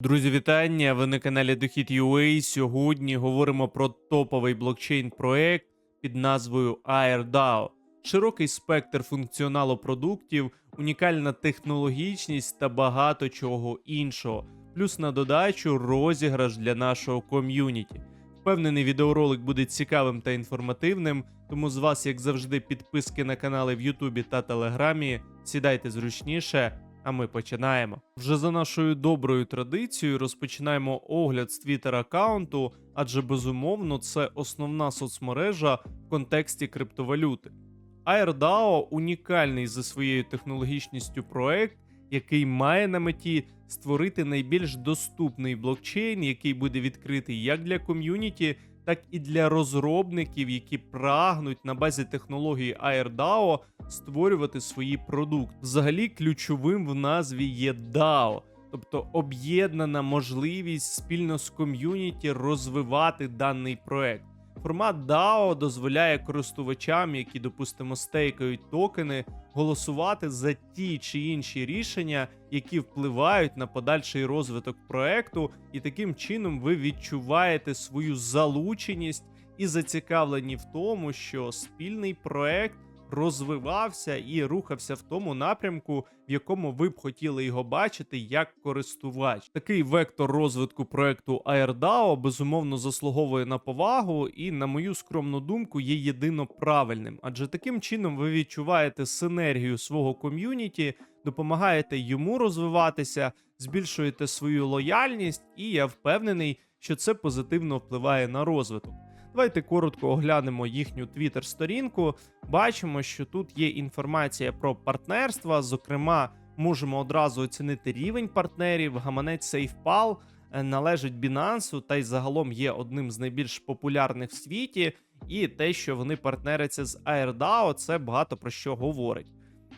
Друзі, вітання! Ви на каналі Дохід UA. Сьогодні говоримо про топовий блокчейн проект під назвою AirDAO. Широкий спектр функціоналу продуктів, унікальна технологічність та багато чого іншого. Плюс на додачу розіграш для нашого ком'юніті. Впевнений, відеоролик буде цікавим та інформативним, тому з вас, як завжди, підписки на канали в Ютубі та Телеграмі. Сідайте зручніше, а ми починаємо. Вже за нашою доброю традицією розпочинаємо огляд з Twitter аккаунту, адже безумовно це основна соцмережа в контексті криптовалюти. AirDAO унікальний за своєю технологічністю проект, який має на меті створити найбільш доступний блокчейн, який буде відкритий як для ком'юніті, так і для розробників, які прагнуть на базі технології AirDAO створювати свої продукти. Взагалі, ключовим в назві є DAO, тобто об'єднана можливість спільно з ком'юніті розвивати даний проект. Формат DAO дозволяє користувачам, які, допустимо, стейкають токени, голосувати за ті чи інші рішення, які впливають на подальший розвиток проекту, і таким чином ви відчуваєте свою залученість і зацікавлені в тому, що спільний проект розвивався і рухався в тому напрямку, в якому ви б хотіли його бачити як користувач. Такий вектор розвитку проекту AirDAO безумовно заслуговує на повагу, і, на мою скромну думку, є єдино правильним, адже таким чином ви відчуваєте синергію свого ком'юніті, допомагаєте йому розвиватися, збільшуєте свою лояльність, і я впевнений, що це позитивно впливає на розвиток. Давайте коротко оглянемо їхню твіттер-сторінку. Бачимо, що тут є інформація про партнерства. Зокрема, можемо одразу оцінити рівень партнерів. Гаманець SafePal е, належить Binance та й загалом є одним з найбільш популярних в світі. І те, що вони партнеряться з AirDAO, це багато про що говорить.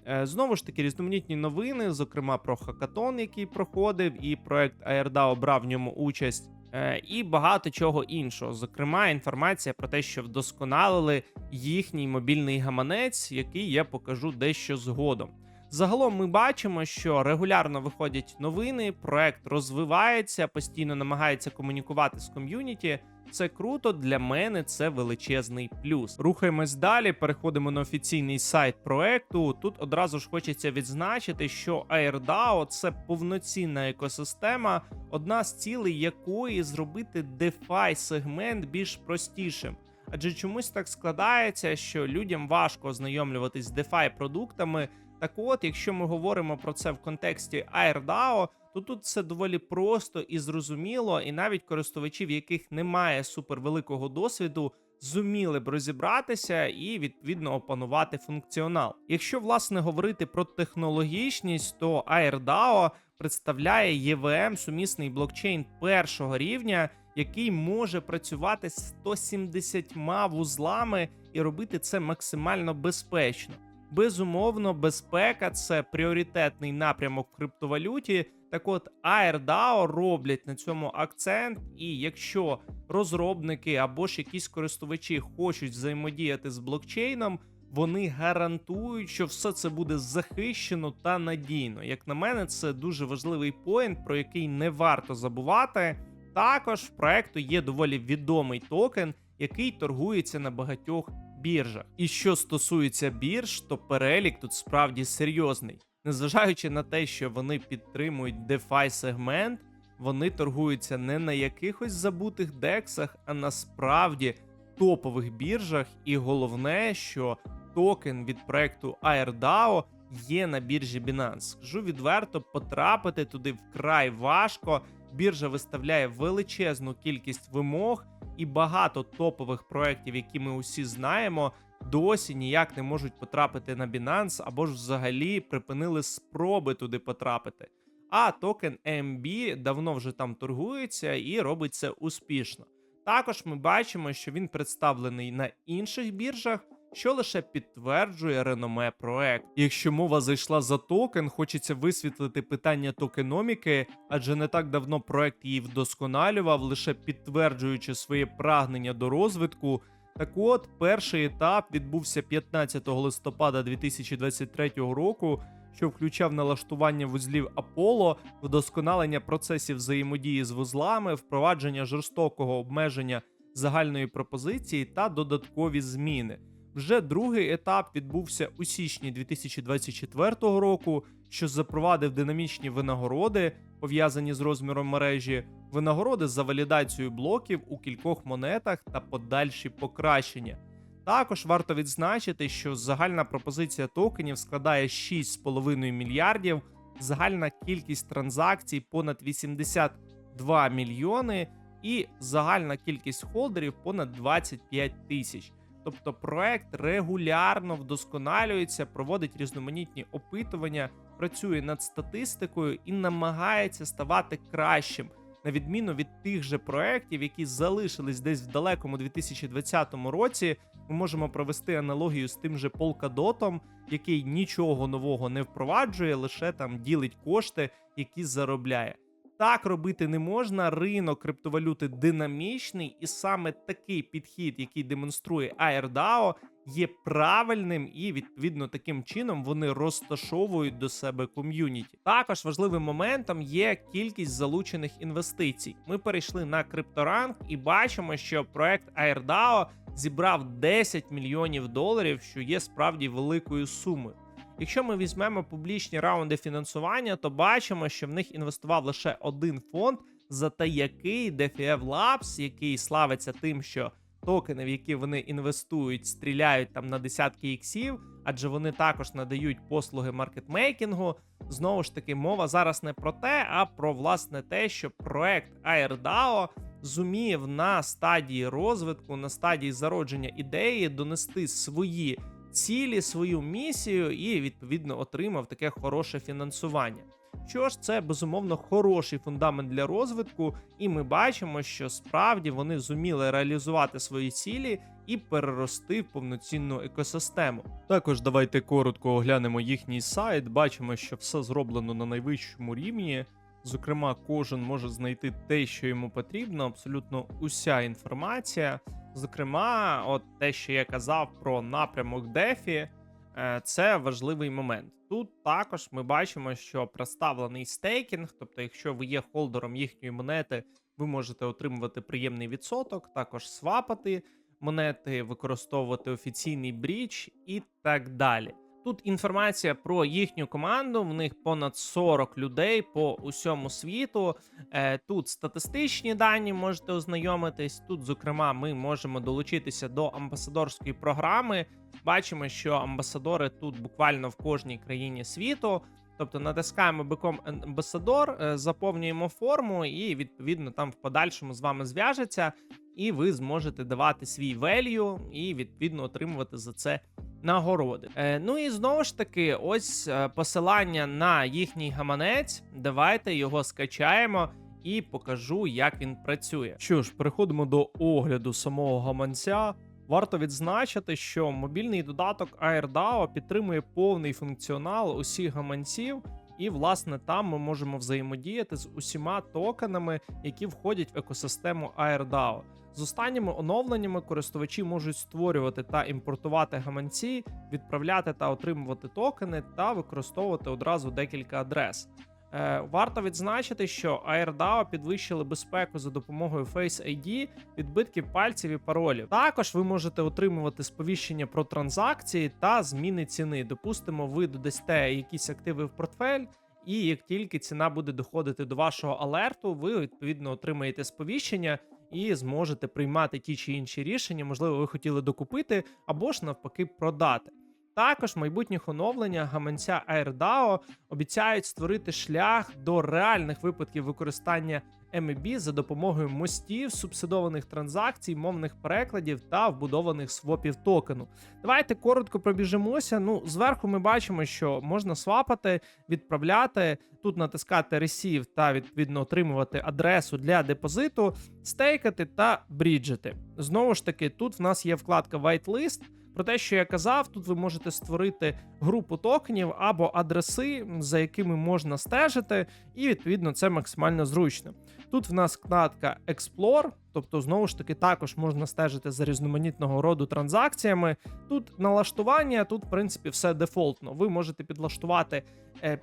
Е, Знову ж таки, різноманітні новини, зокрема про хакатон, який проходив, і проект AirDAO брав в ньому участь. Е, і багато чого іншого. Зокрема, інформація про те, що вдосконалили їхній мобільний гаманець, який я покажу дещо згодом. Загалом ми бачимо, що регулярно виходять новини, проект розвивається, постійно намагається комунікувати з ком'юніті. Це круто, для мене це величезний плюс. Рухаємось далі, переходимо на офіційний сайт проекту. Тут одразу ж хочеться відзначити, що AirDAO – це повноцінна екосистема, одна з цілей якої зробити DeFi сегмент більш простішим. Адже чомусь так складається, що людям важко ознайомлюватись з DeFi продуктами. Так от, якщо ми говоримо про це в контексті AirDAO, то тут все доволі просто і зрозуміло, і навіть користувачі, в яких немає супервеликого досвіду, зуміли б розібратися і відповідно опанувати функціонал. Якщо власне говорити про технологічність, то AirDAO представляє EVM сумісний блокчейн першого рівня, який може працювати з 170 вузлами і робити це максимально безпечно. Безумовно, безпека це пріоритетний напрямок в криптовалюті. Так от AirDAO роблять на цьому акцент, і якщо розробники або ж якісь користувачі хочуть взаємодіяти з блокчейном, вони гарантують, що все це буде захищено та надійно. Як на мене, це дуже важливий поінт, про який не варто забувати. Також в проекту є доволі відомий токен, який торгується на багатьох біржах. І що стосується бірж, то перелік тут справді серйозний. Незважаючи на те, що вони підтримують DeFi сегмент, вони торгуються не на якихось забутих дексах, а насправді топових біржах. І головне, що токен від проекту AirDAO є на біржі Binance. Скажу відверто, потрапити туди вкрай важко. Біржа виставляє величезну кількість вимог, і багато топових проєктів, які ми усі знаємо, досі ніяк не можуть потрапити на Binance або ж взагалі припинили спроби туди потрапити. А токен AMB давно вже там торгується і робить це успішно. Також ми бачимо, що він представлений на інших біржах, що лише підтверджує реноме проект. Якщо мова зайшла за токен, хочеться висвітлити питання токеноміки, адже не так давно проект її вдосконалював, лише підтверджуючи своє прагнення до розвитку. Так от, перший етап відбувся 15 листопада 2023 року, що включав налаштування вузлів Apollo, вдосконалення процесів взаємодії з вузлами, впровадження жорстокого обмеження загальної пропозиції та додаткові зміни. Вже другий етап відбувся у січні 2024 року, що запровадив динамічні винагороди, пов'язані з розміром мережі, винагороди за валідацію блоків у кількох монетах та подальші покращення. Також варто відзначити, що загальна пропозиція токенів складає 6,5 мільярдів, загальна кількість транзакцій понад 82 мільйони, і загальна кількість холдерів понад 25 тисяч. Тобто проект регулярно вдосконалюється, проводить різноманітні опитування, працює над статистикою і намагається ставати кращим, на відміну від тих же проєктів, які залишились десь в далекому 2020 році. Ми можемо провести аналогію з тим же Polkadot, який нічого нового не впроваджує, лише там ділить кошти, які заробляє. Так робити не можна. Ринок криптовалюти динамічний, і саме такий підхід, який демонструє AirDAO, є правильним, і відповідно таким чином вони розташовують до себе ком'юніті. Також важливим моментом є кількість залучених інвестицій. Ми перейшли на крипторанг і бачимо, що проект AirDAO зібрав 10 мільйонів доларів, що є справді великою сумою. Якщо ми візьмемо публічні раунди фінансування, то бачимо, що в них інвестував лише один фонд, зате який DeFi Labs, який славиться тим, що токени, в які вони інвестують, стріляють там на десятки іксів, адже вони також надають послуги маркетмейкінгу. Знову ж таки, мова зараз не про те, а про власне те, що проект AirDAO зумів на стадії розвитку, на стадії зародження ідеї донести свої цілі, свою місію і відповідно отримав таке хороше фінансування. Що ж, це безумовно хороший фундамент для розвитку, і ми бачимо, що справді вони зуміли реалізувати свої цілі і перерости в повноцінну екосистему. Також давайте коротко оглянемо їхній сайт. Бачимо, що все зроблено на найвищому рівні. Зокрема, кожен може знайти те, що йому потрібно, абсолютно уся інформація. Зокрема, от те, що я казав про напрямок DeFi, е, це важливий момент. Тут також ми бачимо, що представлений стейкінг, тобто, якщо ви є холдером їхньої монети, ви можете отримувати приємний відсоток, також свапати монети, використовувати офіційний бріч і так далі. Тут інформація про їхню команду. В них понад 40 людей по усьому світу. Е, Тут статистичні дані можете ознайомитись. Тут, зокрема, ми можемо долучитися до амбасадорської програми. Бачимо, що амбасадори тут буквально в кожній країні світу. Тобто натискаємо биком амбасадор, е, заповнюємо форму, і відповідно там в подальшому з вами зв'яжеться, і ви зможете давати свій value і відповідно отримувати за це нагороди. Е, ну і знову ж таки, ось е, посилання на їхній гаманець. Давайте його скачаємо і покажу, як він працює. Що ж, переходимо до огляду самого гаманця. Варто відзначити, що мобільний додаток AirDAO підтримує повний функціонал усіх гаманців, і власне там ми можемо взаємодіяти з усіма токенами, які входять в екосистему AirDAO. З останніми оновленнями користувачі можуть створювати та імпортувати гаманці, відправляти та отримувати токени та використовувати одразу декілька адрес. Е, варто відзначити, що AirDAO підвищили безпеку за допомогою Face ID, відбитків пальців і паролів. Також ви можете отримувати сповіщення про транзакції та зміни ціни. Допустимо, ви додасте якісь активи в портфель. І як тільки ціна буде доходити до вашого алерту, ви відповідно отримаєте сповіщення і зможете приймати ті чи інші рішення. Можливо, ви хотіли докупити або ж навпаки продати. Також майбутніх оновлення гаманця AirDAO обіцяють створити шлях до реальних випадків використання MEB за допомогою мостів, субсидованих транзакцій, мовних перекладів та вбудованих свопів токену. Давайте коротко пробіжимося. Ну, зверху ми бачимо, що можна свапати, відправляти, тут натискати Receive та відповідно отримувати адресу для депозиту, стейкати та бріджити. Знову ж таки, тут в нас є вкладка Whitelist. Про те, що я казав, тут ви можете створити групу токенів або адреси, за якими можна стежити, і відповідно це максимально зручно. Тут в нас вкладка Explore, Тобто, знову ж таки, також можна стежити за різноманітного роду транзакціями. Тут налаштування, тут, в принципі, все дефолтно. Ви можете підлаштувати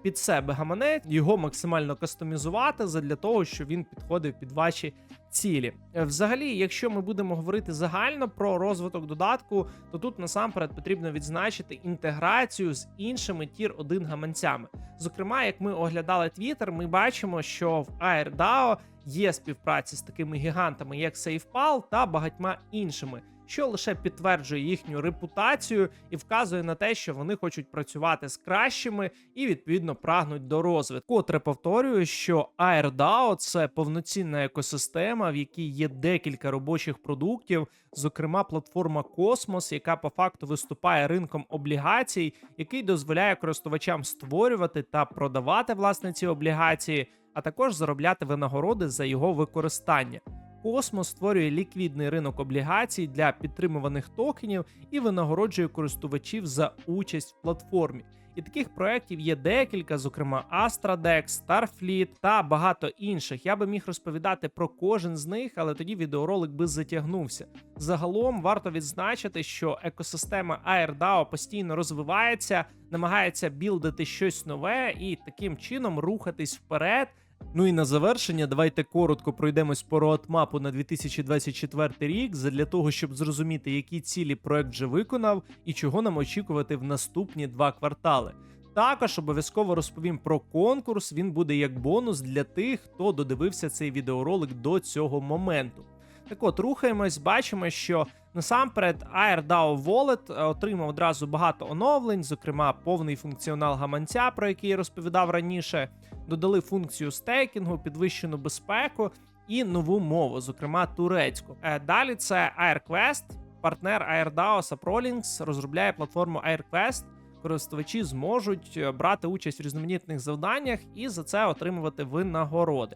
під себе гаманець, його максимально кастомізувати задля того, щоб він підходив під ваші цілі. Е, Взагалі, якщо ми будемо говорити загально про розвиток додатку, то тут насамперед потрібно відзначити інтеграцію з іншими тір 1 гаманцями. Зокрема, як ми оглядали Twitter, ми бачимо, що в AirDAO є співпраці з такими гігантами, як SafePal та багатьма іншими, що лише підтверджує їхню репутацію і вказує на те, що вони хочуть працювати з кращими і відповідно прагнуть до розвитку. Котре повторюю, що AirDAO – це повноцінна екосистема, в якій є декілька робочих продуктів, зокрема платформа Cosmos, яка по факту виступає ринком облігацій, який дозволяє користувачам створювати та продавати власне ці облігації, а також заробляти винагороди за його використання. Космос створює ліквідний ринок облігацій для підтримуваних токенів і винагороджує користувачів за участь в платформі. І таких проєктів є декілька, зокрема Astradex, Starfleet та багато інших. Я би міг розповідати про кожен з них, але тоді відеоролик би затягнувся. Загалом варто відзначити, що екосистема AirDAO постійно розвивається, намагається білдити щось нове і таким чином рухатись вперед. Ну і на завершення, давайте коротко пройдемось по роадмапу на 2024 рік, задля того, щоб зрозуміти, які цілі проект вже виконав і чого нам очікувати в наступні два квартали. Також обов'язково розповім про конкурс. Він буде як бонус для тих, хто додивився цей відеоролик до цього моменту. Так от, рухаємось, бачимо, що насамперед AirDAO Wallet е, отримав одразу багато оновлень, зокрема повний функціонал гаманця, про який я розповідав раніше. Додали функцію стейкінгу, підвищену безпеку і нову мову, зокрема турецьку. Е, Далі це AirQuest, партнер AirDAO Saprolinks розробляє платформу AirQuest. Користувачі зможуть е, брати участь в різноманітних завданнях і за це отримувати винагороди.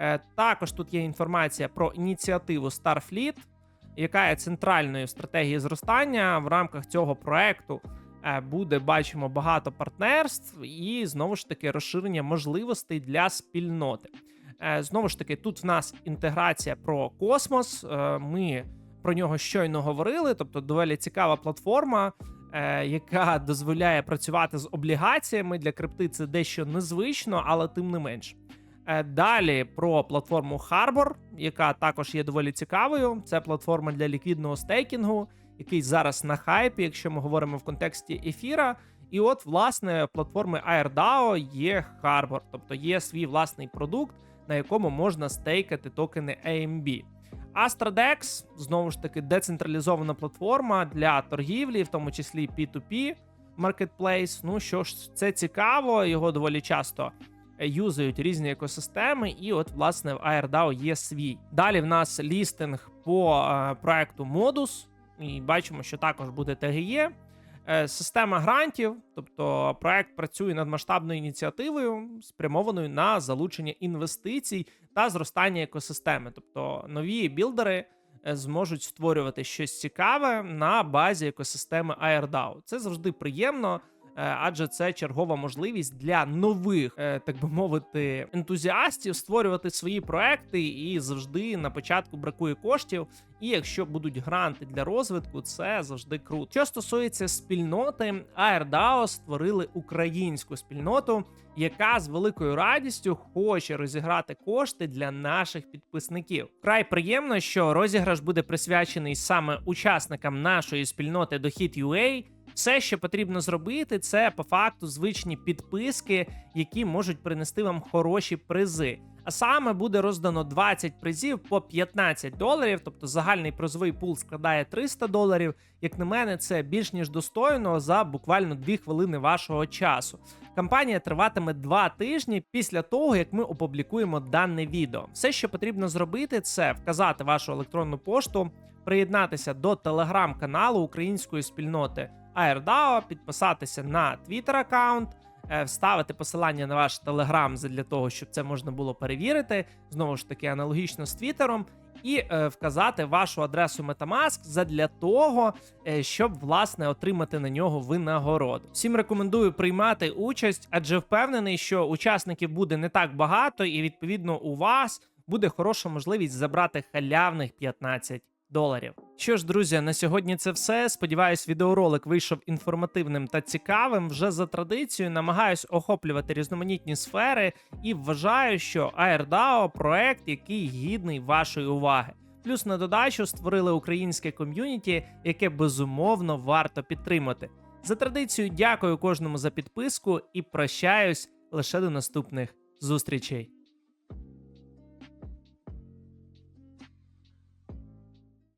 Е, Також тут є інформація про ініціативу Starfleet, яка є центральною в стратегії зростання. В рамках цього проекту е, буде, бачимо, багато партнерств і знову ж таки розширення можливостей для спільноти. Е, Знову ж таки, тут в нас інтеграція про космос. Ми про нього щойно говорили, тобто доволі цікава платформа. Яка дозволяє працювати з облігаціями для крипти, це дещо незвично, але тим не менш. Е, Далі про платформу Harbor, яка також є доволі цікавою. Це платформа для ліквідного стейкінгу, який зараз на хайпі, якщо ми говоримо в контексті ефіра. І от, власне, платформи AirDAO є Harbor, тобто є свій власний продукт, на якому можна стейкати токени AMB. Astradex, знову ж таки, децентралізована платформа для торгівлі, в тому числі P2P Marketplace. Ну що ж, це цікаво, його доволі часто юзають різні екосистеми, і от, власне, в AirDAO є свій. Далі в нас лістинг по е, проекту Modus, і бачимо, що також буде TGE. Е, Система грантів, тобто проект працює над масштабною ініціативою, спрямованою на залучення інвестицій та зростання екосистеми. Тобто нові білдери е, зможуть створювати щось цікаве на базі екосистеми AirDAO. Це завжди приємно. Е, Адже це чергова можливість для нових, е, так би мовити, ентузіастів створювати свої проекти, і завжди на початку бракує коштів. І якщо будуть гранти для розвитку, це завжди круто. Що стосується спільноти, AirDAO створили українську спільноту, яка з великою радістю хоче розіграти кошти для наших підписників. Край приємно, що розіграш буде присвячений саме учасникам нашої спільноти Дохід.ua. Все, що потрібно зробити, це по факту звичні підписки, які можуть принести вам хороші призи. А саме буде роздано 20 призів по 15 доларів, тобто загальний призовий пул складає 300 доларів. Як на мене, це більш ніж достойно за буквально 2 хвилини вашого часу. Кампанія триватиме 2 тижні після того, як ми опублікуємо дане відео. Все, що потрібно зробити, це вказати вашу електронну пошту, приєднатися до телеграм-каналу української спільноти AirDAO, підписатися на Twitter аккаунт, е, вставити посилання на ваш телеграм для того, щоб це можна було перевірити. Знову ж таки, аналогічно з Твіттером. І е, вказати вашу адресу Metamask задля того, е, щоб власне отримати на нього винагороду. Всім рекомендую приймати участь, адже впевнений, що учасників буде не так багато, і відповідно у вас буде хороша можливість забрати халявних 15 доларів. Що ж, друзі, на сьогодні це все. Сподіваюсь, відеоролик вийшов інформативним та цікавим. Вже за традицією намагаюсь охоплювати різноманітні сфери і вважаю, що AirDAO – проект, який гідний вашої уваги. Плюс на додачу створили українське ком'юніті, яке безумовно варто підтримати. За традицією, дякую кожному за підписку і прощаюсь лише до наступних зустрічей.